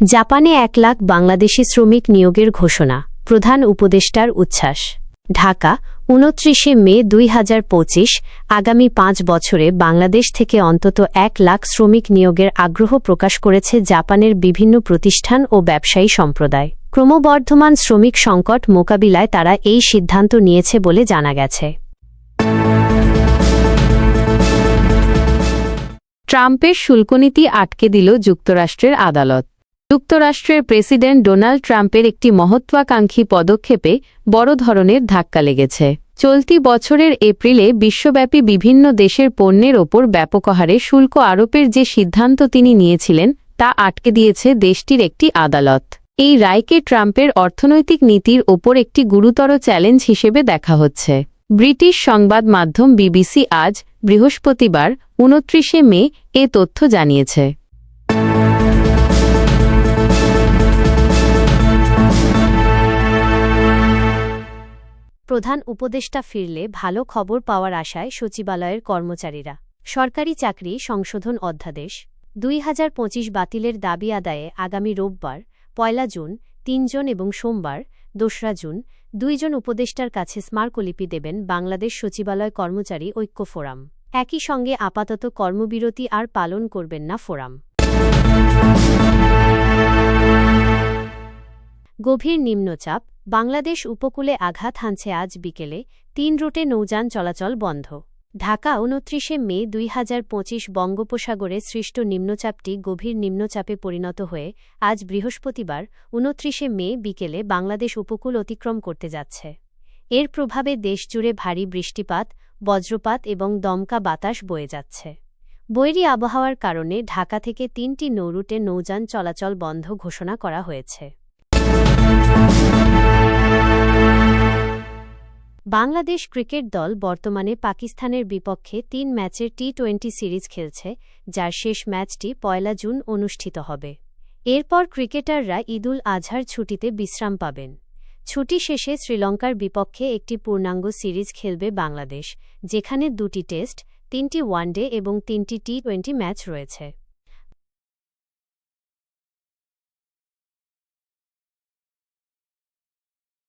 জাপানে এক লাখ বাংলাদেশি শ্রমিক নিয়োগের ঘোষণা, প্রধান উপদেষ্টার উচ্ছ্বাস। ঢাকা, উনত্রিশে মে দুই হাজার পঁচিশ, আগামী পাঁচ বছরে বাংলাদেশ থেকে অন্তত এক লাখ শ্রমিক নিয়োগের আগ্রহ প্রকাশ করেছে জাপানের বিভিন্ন প্রতিষ্ঠান ও ব্যবসায়ী সম্প্রদায়। ক্রমবর্ধমান শ্রমিক সংকট মোকাবিলায় তারা এই সিদ্ধান্ত নিয়েছে বলে জানা গেছে। ট্রাম্পের শুল্কনীতি আটকে দিল যুক্তরাষ্ট্রের আদালত। যুক্তরাষ্ট্রের প্রেসিডেন্ট ডোনাল্ড ট্রাম্পের একটি মহত্বাকাঙ্ক্ষী পদক্ষেপে বড় ধরনের ধাক্কা লেগেছে। চলতি বছরের এপ্রিলে বিশ্বব্যাপী বিভিন্ন দেশের পণ্যের ওপর ব্যাপক হারে শুল্ক আরোপের যে সিদ্ধান্ত তিনি নিয়েছিলেন, তা আটকে দিয়েছে দেশটির একটি আদালত। এই রায়কে ট্রাম্পের অর্থনৈতিক নীতির ওপর একটি গুরুতর চ্যালেঞ্জ হিসেবে দেখা হচ্ছে। ব্রিটিশ সংবাদ মাধ্যম বিবিসি আজ বৃহস্পতিবার, উনত্রিশে মে, এ তথ্য জানিয়েছে। প্রধান উপদেষ্টা ফিরলে ভালো খবর পাওয়ার আশায় সচিবালয়ের কর্মচারীরা। সরকারি চাকরি সংশোধন অধ্যাদেশ। দুই হাজার পঁচিশ বাতিলের দাবি আদায়ে আগামী রোববার, পয়লা জুন, তিনজন এবং সোমবার, দোসরা জুন, দুইজন উপদেষ্টার কাছে স্মারকলিপি দেবেন বাংলাদেশ সচিবালয় কর্মচারী ঐক্য ফোরাম। একই সঙ্গে আপাতত কর্মবিরতি আর পালন করবেন না ফোরাম। গভীর নিম্নচাপ বাংলাদেশ উপকূলে আঘাত হানছে আজ বিকেলে তিন রুটে নৌযান চলাচল বন্ধ। ঢাকা উনত্রিশে মে দুই হাজার পঁচিশ বঙ্গোপসাগরে সৃষ্ট নিম্নচাপটি গভীর নিম্নচাপে পরিণত হয়ে আজ বৃহস্পতিবার উনত্রিশে মে বিকেলে বাংলাদেশ উপকূল অতিক্রম করতে যাচ্ছে। এর প্রভাবে দেশজুড়ে ভারী বৃষ্টিপাত, বজ্রপাত এবং দমকা বাতাস বয়ে যাচ্ছে। বৈরী আবহাওয়ার কারণে ঢাকা থেকে তিনটি নৌরুটে নৌযান চলাচল বন্ধ ঘোষণা করা হয়েছে। বাংলাদেশ ক্রিকেট দল বর্তমানে পাকিস্তানের বিপক্ষে তিন ম্যাচের টি টোয়েন্টি সিরিজ খেলছে, যার শেষ ম্যাচটি পয়লা জুন অনুষ্ঠিত হবে। এরপর ক্রিকেটাররা ঈদুল আজহার ছুটিতে বিশ্রাম পাবেন। ছুটি শেষে শ্রীলঙ্কার বিপক্ষে একটি পূর্ণাঙ্গ সিরিজ খেলবে বাংলাদেশ, যেখানে দুটি টেস্ট, তিনটি ওয়ানডে এবং তিনটি টি টোয়েন্টি ম্যাচ রয়েছে।